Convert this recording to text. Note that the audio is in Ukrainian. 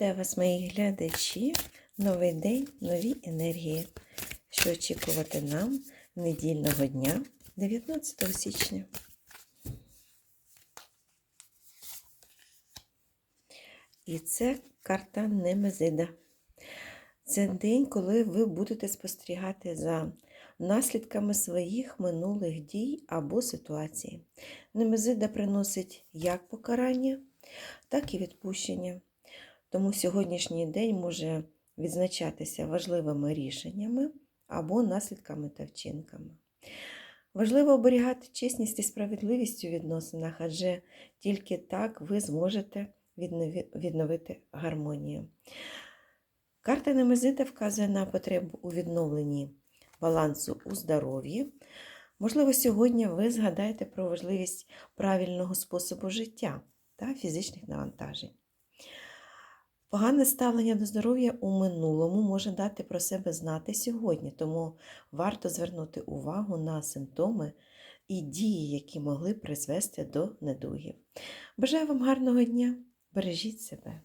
Вітаю вас, мої глядачі. Новий день, нові енергії. Що очікувати нам недільного дня 19 січня. І це карта Немезида. Це день, коли ви будете спостерігати за наслідками своїх минулих дій або ситуацій. Немезида приносить як покарання, так і відпущення. Тому сьогоднішній день може відзначатися важливими рішеннями або наслідками та вчинками. Важливо оберігати чесність і справедливість у відносинах, адже тільки так ви зможете відновити гармонію. Карта Немезида вказує на потребу у відновленні балансу у здоров'ї. Можливо, сьогодні ви згадаєте про важливість правильного способу життя та фізичних навантажень. Погане ставлення до здоров'я у минулому може дати про себе знати сьогодні, тому варто звернути увагу на симптоми і дії, які могли призвести до недугів. Бажаю вам гарного дня! Бережіть себе!